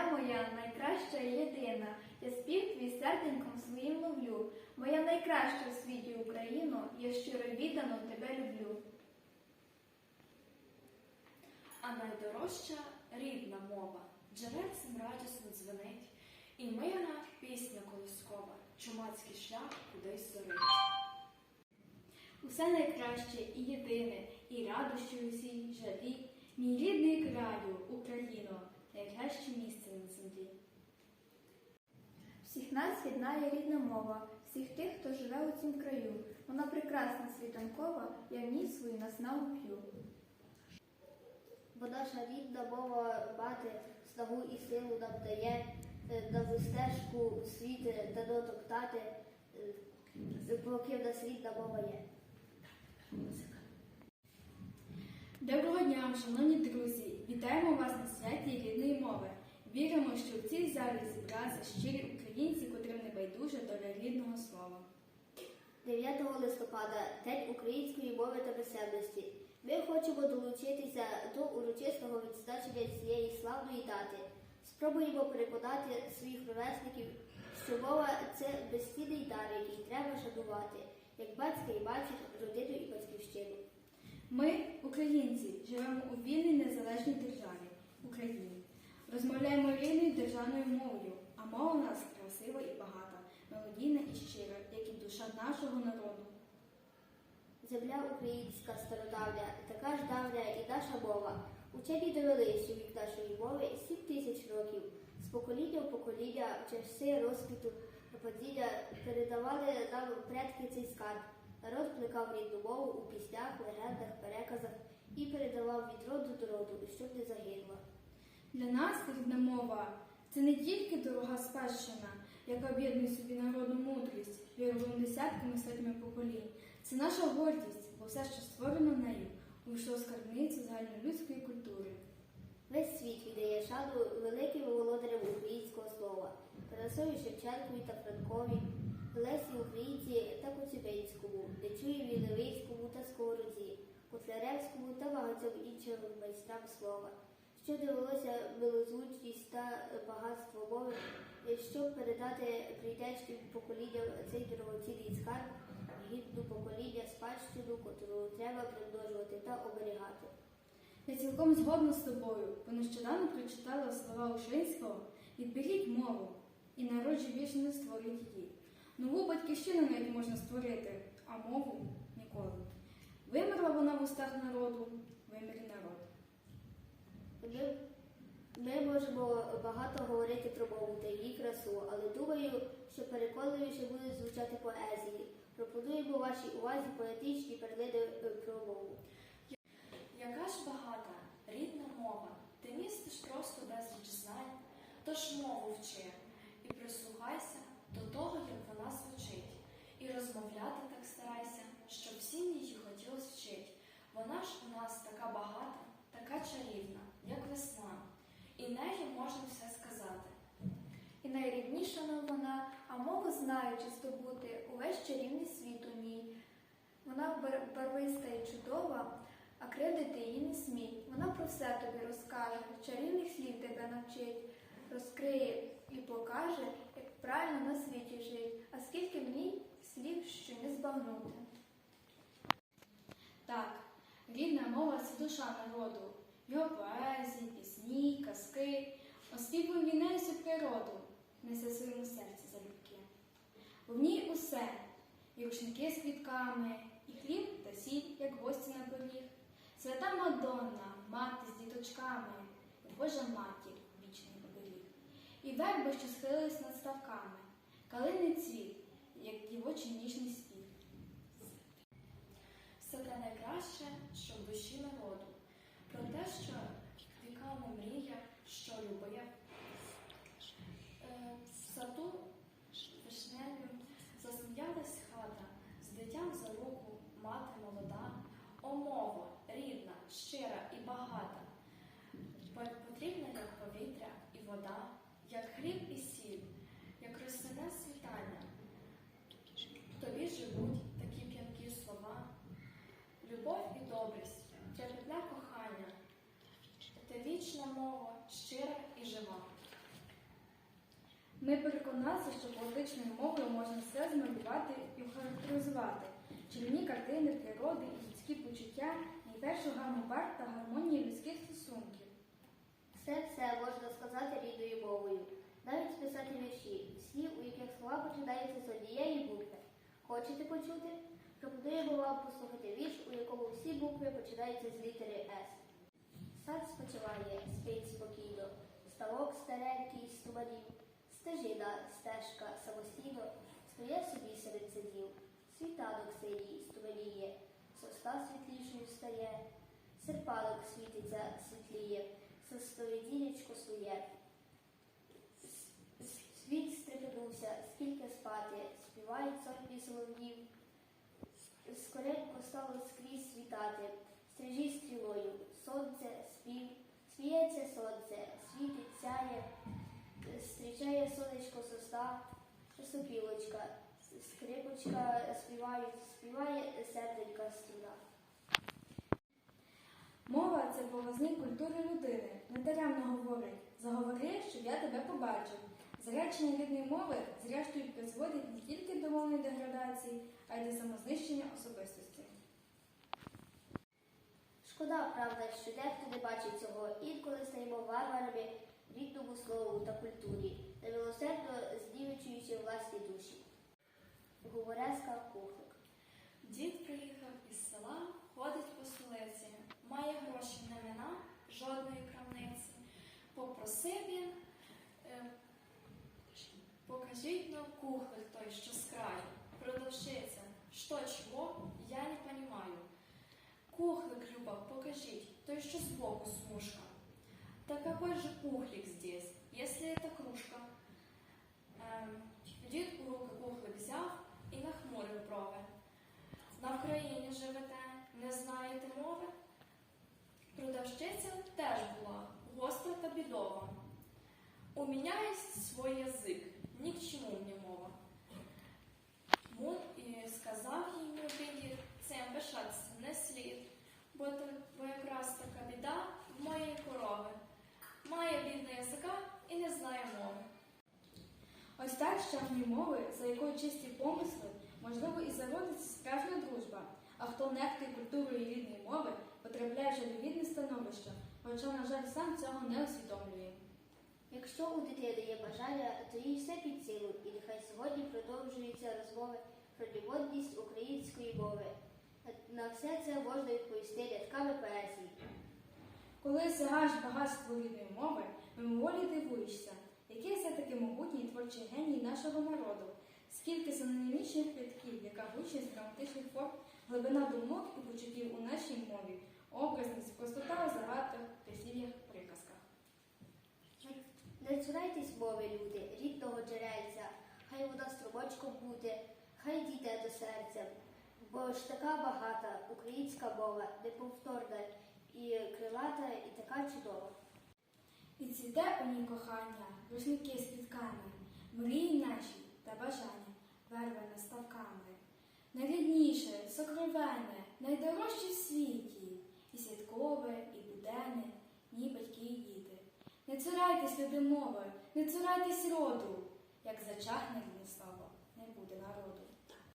Земля моя найкраща і єдина, я спів твій серденьком своїм ловлю. Моя найкраща в світі Україно, я щиро віддано тебе люблю. А найдорожча рідна мова, джерельцем радісно дзвенить, і мирна пісня колискова, чумацький шлях кудись зорить. Усе найкраще і єдине, і радощі усі жалі. Мій рідний краю, Україно, найкраще місце на землі. Всіх нас єднає рідна мова, всіх тих, хто живе у цім краю. Вона прекрасна світанкова, я в ній свою наснагу п'ю. Бо наша рідна мова мати снагу і силу нам дає, е, на стежку у світ е, дано топтати, е, поки в нас рідна мова є. Доброго дня, шановні друзі! Вітаємо вас на святі рідної мови. Віримо, що в цій залі зібралися щирі українці, котрим не байдуже доля рідного слова. 9 листопада День української мови та писемності. Ми хочемо долучитися до урочистого відзначення цієї славної дати. Спробуємо переконати своїх ровесників, що мова це безцінний дар, який треба шанувати, як батька і батьківщину. Ми, українці, живемо у вільній незалежній державі Україні. Розмовляємо рідною державною мовою, а мова у нас красива і багата, мелодійна і щира, як і душа нашого народу. Земля українська стародавня, така ж давня і наша мова. Учені довели, що вік нашої мови сім тисяч років. З покоління в покоління в часи розквіту падіння передавали нам предки цей скарб. Народ плекав рідну мову у піснях, легендах, переказах і передавав від роду до роду, щоб не загинула. Для нас рідна мова це не тільки дорога спадщина, яка об'єднує собі народну мудрість, віровим десятками сотнями поколінь. Це наша гордість, бо все, що створено нею, увійшло в скарбницю загальнолюдської культури. Весь світ віддає шану великим володарям українського слова, Тарасові Шевченкові та Франкові, Лесі Українці та Коцюбинському, Нечуєві Левицькому та Сковороді, Котляревському та багатьом іншим майстрам слова, що довелося милозвучність та багатство мови, щоб передати прийдешнім поколінням цей дорогоцінний скарб, гідну покоління спадщину, котру треба примножувати та оберігати. Я цілком згодна з тобою, бо нещодавно прочитала слова Ушинського «Відберіть мову, і народ же більше не створить її. Нову батьківщину навіть можна створити, а мову ніколи. Вимерла вона в устах народу, вимер і народ. Ми, ми можемо багато говорити про мову та її красу, але думаю, що переконливіше буде звучати поезії. Пропонуємо вашій увазі поетичні перлини е, про мову. Яка ж багата, рідна мова, ти містиш просто безліч знань, тож мову вчи і прислухайся до того, як вона звучить, і розмовляти так старайся, щоб всім її хотілось вчить. Вона ж у нас така багата, така чарівна, як весна, і нею можна все сказати. І найрідніша нам вона, а мову знаючи здобути увесь чарівний світ у ній. Вона барвиста і чудова, а кривдити її не смій. Вона про все тобі розкаже, чарівних слів тебе навчить, розкриє і покаже, як правильно на світі жить, а скільки в ній слів, що не збагнути. Так, рідна мова це душа народу, його поезії, пісні, казки, оспівує він всю природу, несе своєму серці залюбки. В ній усе, і рушники з квітками, і хліб та сіль, як гості на поріг, свята Мадонна, мати з діточками, Божа матір вічний оберіг. І верби, що схилились над ставками, калини цвіт, як дівочий ніжний спів. Все те найкраще, що в душі народу, про те, що віками мріє, що любив. Е, В саду вишневім засміялась хата, з дитям за руку мати молода, О, мова, рідна, щира і багата, потрібна, як повітря і вода, як хліб і сіль, як росяне світання. Тобі живуть такі п'янкі слова, любов і добрість, трепетне кохання, та вічна мова, щира і жива. Ми переконалися, що поетичною мовою можна все змалювати і охарактеризувати. Чарівні картини природи і людські почуття, найпершу гаму барв та гармонії людських стосунків. Все це можна сказати рідною мовою. Навіть списати вірші, всі, у яких слова починаються з однієї букви. Хочете почути? Пропонуємо вам послухати вірш, у якому всі букви починаються з літери С. Сад спочиває, спить спокійно, ставок старенький з туманів, стежина, стежка самостійно, стоє собі серед садів, світанок синій стуманіє, сосна світлішою стає, серпанок світиться, світліє, сосновидінечко своє. С- с- Світ стрепенувся, скільки спати, співають сотні солов'їв. Скоренько стало скрізь світати, стрижі стрілою, сонце, спів, сміється сонце, світить, сяє, зустрічає сонечко сосна, сопілочка, скрипочка співають, співає серденька струна. Мова це показник культури людини. Недаремно говорить заговори, щоб я тебе побачив. Зречення рідної мови, зрештою, призводить не тільки до мовної деградації, а й до самознищення особистості. Шкода, правда, що дехто не бачить цього, інколи стаємо варварами рідному слову та культурі, немилосердно знівечуючи власні душі. Говореска Кухлик. Дід приїхав із села, ходить по столиці, має гроші на вина, жодної крамниці. Попросив він, е, покажіть нам кухлик той, що з краю. Продавщиця, що чого, я не понимаю. Кухлик, Люба, покажіть, той, що сбоку смужка. Да какой же кухлик здесь, если это кружка? Ем, дід у руки кухлик взяв і нахмурив брови. На Вкраїні живете, не знаєте мови? Продавщиця теж була гостра та бідова. У мене є свій язик, ні к чому мені мова. Му і сказав їй дід, цим пишатися не слід, бо, бо якраз така біда в моєї корови. Має бідна язика і не знає мови. Ось так з чарної мови, за якою чисті помисли, можливо, і заводиться справжня дружба. А хто нехтує культурою рідної мови, потрапляє в жалюгідне становище, хоча, на жаль, сам цього не усвідомлює. Якщо у дитини є бажання, то їй все під силу, і нехай сьогодні продовжуються розмови про любовність української мови. На все це можна відповісти рядками поезії. Коли сягаєш багатство рідної мови, мимоволі дивуєшся, який все-таки могутній творчий геній нашого народу, скільки синонімічних рядків, яка гучність граматичних форм, глибина думок і почуттів у нашій мові, образність, простота у загадках, прислів'ях, приказках. Не цурайтесь мови, люди, рідного джерельця, хай вона струмочком буде, хай дійде до серця. Бо ж така багата українська мова, неповторна і крилата, і така чудова. І цвіте у ній кохання, рушники з квітками, мрії наші та бажання, вервене ставками. Найрідніше, сокровенне, найдорожче в світі, і святкове, і буденне, ні батьки і діти. Не цурайтесь, люди мови, не цурайтесь роду, як зачахне слово, не буде народу.